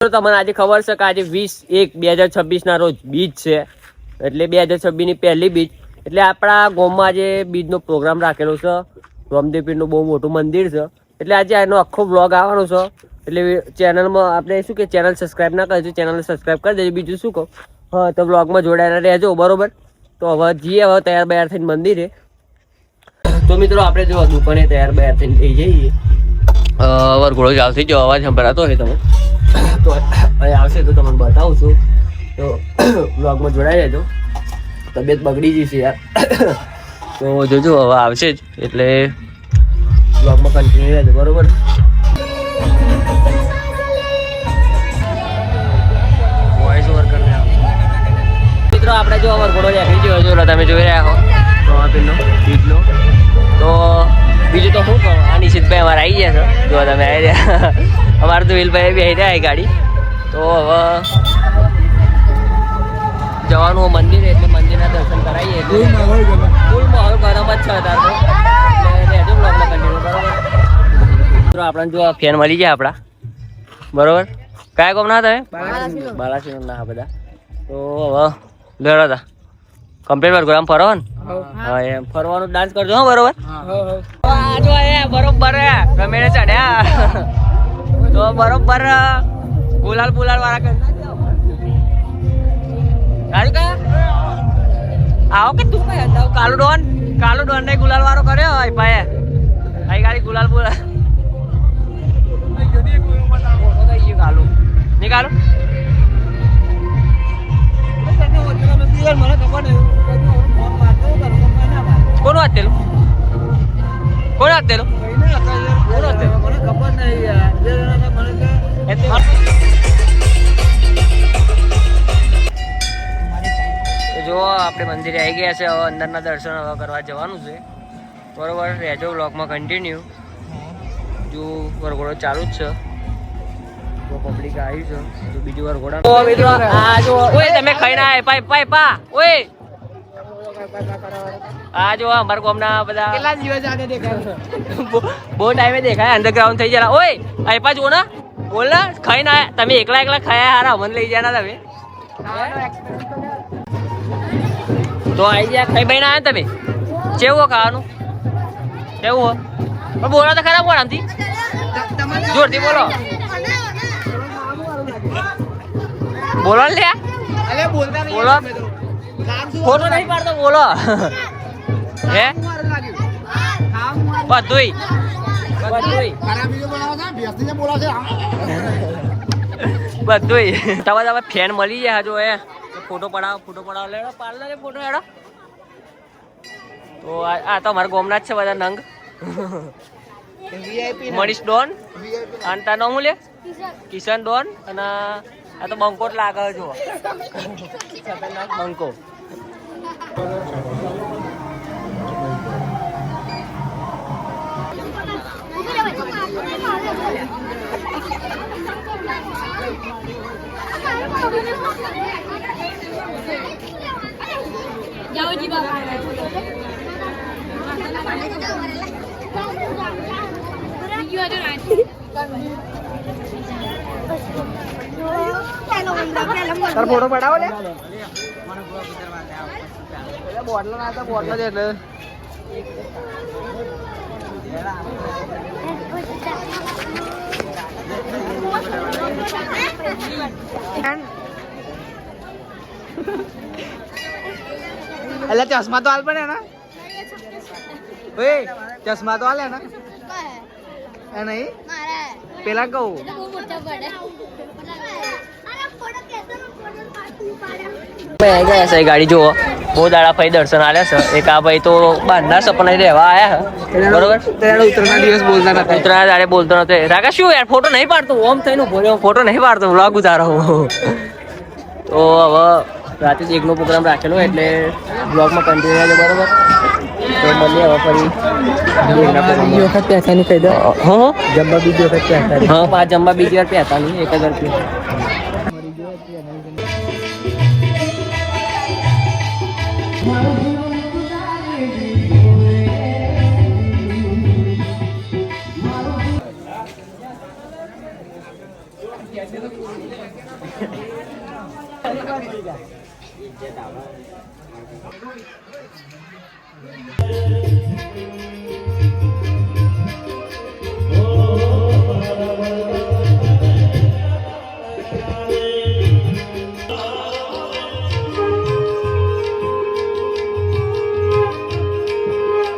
તમને આજે ખબર છે કે આજે વીસ એક બે હજાર છવ્વીસના રોજ બીજ છે. એટલે બે હજાર છવ્વીસની પહેલી બીજ. એટલે આપણા ગામમાં આજે બીજનો પ્રોગ્રામ રાખેલો છે. રામદેવપીરનું બહુ મોટું મંદિર છે. એટલે આજે એનો આખો વ્લોગ આવવાનો છે. એટલે ચેનલમાં આપણે શું કે ચેનલ સબસ્ક્રાઈબ ના કરજો ચેનલને સબસ્ક્રાઈબ કરી દેજો. બીજું શું કહું? હા, તો વ્લોગમાં જોડાયેલા રહેજો, બરોબર? તો હવે જઈએ, હવે તૈયાર બૈયાર થઈને મંદિરે. તો મિત્રો, આપણે જો દુકાને તૈયાર બૈયાર થઈને થઈ જઈએ. વરઘોડો ચાલશે જો અવાજ સંભળાતો હોય તમે તો અહીં આવશે તો તમને બતાવું છું. તો બ્લોગમાં જોડાઈ જજો તબિયત બગડી જશે યાર. તો જોજો હવે આવશે જ. એટલે બ્લોગમાં કન્ટિન્યુ રહેજો બરોબર? મિત્રો આપણે જો વરઘોડો નીકળી ગયો જો તમે જોઈ રહ્યા હો. તો પેલો બીજનો તો બીજું તો શું કહું આ નિશિતભાઈ અમારે આવી ગયા છે. જો તમે આવી રહ્યા. અમારે તો વિલભાઈ બી આવી રહ્યા ગાડી. તો હવે જવાનું મંદિર એટલે મંદિરના દર્શન કરાવીએ. ફૂલ માહોલ ગરમ જ છે મિત્રો આપણને જો ફેન મળી જાય આપણા. બરોબર? કયા કોમ ના તમે? બાલાસી ના બધા. તો હવે લેડો હતા. કમ્પ્લીટ વાર ગોળામ ફરો ને? હા એમ. ફરવાનું ડાન્સ કરજો હો બરોબર? આ જો એ બરોબર હે. રમેણે ચડ્યા તો બરોબર ગુલાલ બુલાલ વાળા કરી નાખ્યો. કા આવો કે તું કઈ હતા કાલુ ડોન કાલુ ડોન ને ગુલાલ વાળો કર્યો હોય ભાઈ ભાઈ ગાડી ગુલાલ બુલાલ કાલુ નહીં કાલુ? કોનું હાથ તેલું કોનું હાથ તેલું જો આપણે મંદિરે આવી ગયા છે. હવે અંદરના દર્શન હવે કરવા જવાનું છે. બરોબર રહેજો બ્લોગમાં કન્ટિન્યુ જો વરઘોડો ચાલુ જ છે. પબ્લિક આવી છે. બીજું વરઘોડા તમે ખાઈને આય. પાઈ પાઈ પા. ઓય! આ જો અમારા ગામના બધા કેટલા દિવસ આને દેખાય બહુ ટાઈમે દેખાય અંડરગ્રાઉન્ડ થઈ જાય ઓય આઈપા જો ને. બોલ ને. ખાઈ ના તમે એકલા એકલા ખાયા હારા. મને લઈ જાય તમે. તો આઈ ગયા. ખાઈ બહીને આયા તમે? કેવું ખાવાનું? કેવું પણ બોલો તો ખરાબ કોણ આમથી જોરથી બોલો. બોલો ને લ્યા. બોલો. ફોટો નહીં પાડતો બોલો. હે? બધુંય. બધુંય. તમે તમે ફેન મળી જાય હજુ એ ફોટો પડાવો ફોટો પડાવો. લેડો પાડલો રે ફોટો એડો તો આ આ તો અમારા ગોમના જ છે બધા નંગ. મનીષ ડોન અને તારું નામ લે? કિશન ડોન અને આ તો બંકો જ લાગે જો ખતરનાક બંકો જાઓ જી બાબા બીજું હજુ નાખી તાર ફોટો પડાવો લે. બોટલો ના તો બોટલો જ એટલે એટલે ચશ્મા તો હાલ પડે ને ભાઈ ચશ્મા તો હાલે ને એ નહીં પેલા કહું આવી ગયા છે ગાડી જુઓ. બહુ દાડા ભાઈ દર્શન આવ્યા છે. એક આ ભાઈ તો બાંધના સપના રહેવા આવ્યા બરોબર? તેના દિવસ બોલતા નતા. ઉત્તરાયણ દાડે બોલતો નતો. રાકા શું યાર ફોટો નહીં પાડતો? ઓમ થઈને બોલ્યો ફોટો નહીં પાડતો વ્લોગ ઉતારો. તો હવે રાતે જ એકનો પ્રોગ્રામ રાખેલો એટલે વ્લોગમાં કન્ટિન્યુ રહેજો બરોબર? તો મળીએ હવે ફરી. એકના વખત પૈસાની કહી દો. હો હો. જમવા બીજી વખત પૈસા હા પાંચ જમવા બીજી વાર નહીં એક હજાર રૂપિયા. Yeah, that.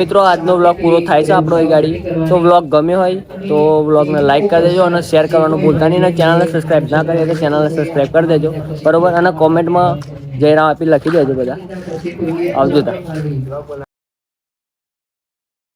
મિત્રો, આજનો વ્લોગ પૂરો થાય છે આપણો એ ગાડી. તો વ્લોગ ગમ્યો હોય તો વ્લોગને લાઇક કરી દેજો અને શેર કરવાનું ભૂલતા નહીં. અને ચેનલને સબસ્ક્રાઈબ ના કરી તો ચેનલને સબસ્ક્રાઈબ કરી દેજો. બરોબર? અને કોમેન્ટમાં જયરામ આપી લખી દેજો બધા. આવજો